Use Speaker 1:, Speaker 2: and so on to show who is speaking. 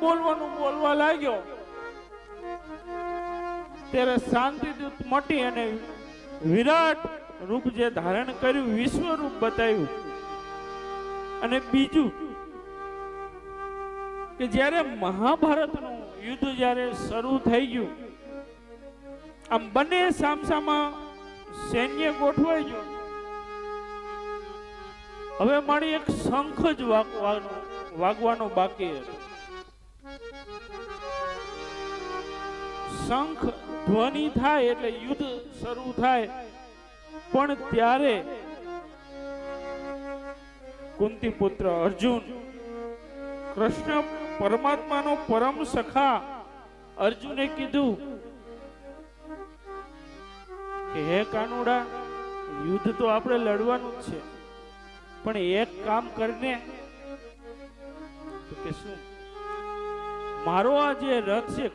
Speaker 1: બોલવાનું બોલવા લાગ્યો. ત્યારે શાંતિદૂત મટી અને વિરાટ રૂપ જે ધારણ કર્યું, વિશ્વ રૂપ બતાવ્યું. અને બીજું કે જ્યારે મહાભારતનું યુદ્ધ જ્યારે શરૂ થઈ ગયું, આમ બંને સામસામાં સૈન્ય ગોઠવાઈ ગયું. હવે મારી એક શંખ જ વાગવાનો વાગવાનો બાકી હતો. શંખ ધ્વનિ થાય એટલે યુદ્ધ શરૂ થાય. પણ ત્યારે કુંતી પુત્ર અર્જુન, કૃષ્ણ પરમાત્માનો પરમ સખા અર્જુને કીધું, કે હે કાનુડા, યુદ્ધ તો આપણે લડવાનું જ છે. પણ એક કામ કરીને શું? મારો આ જે રથ છે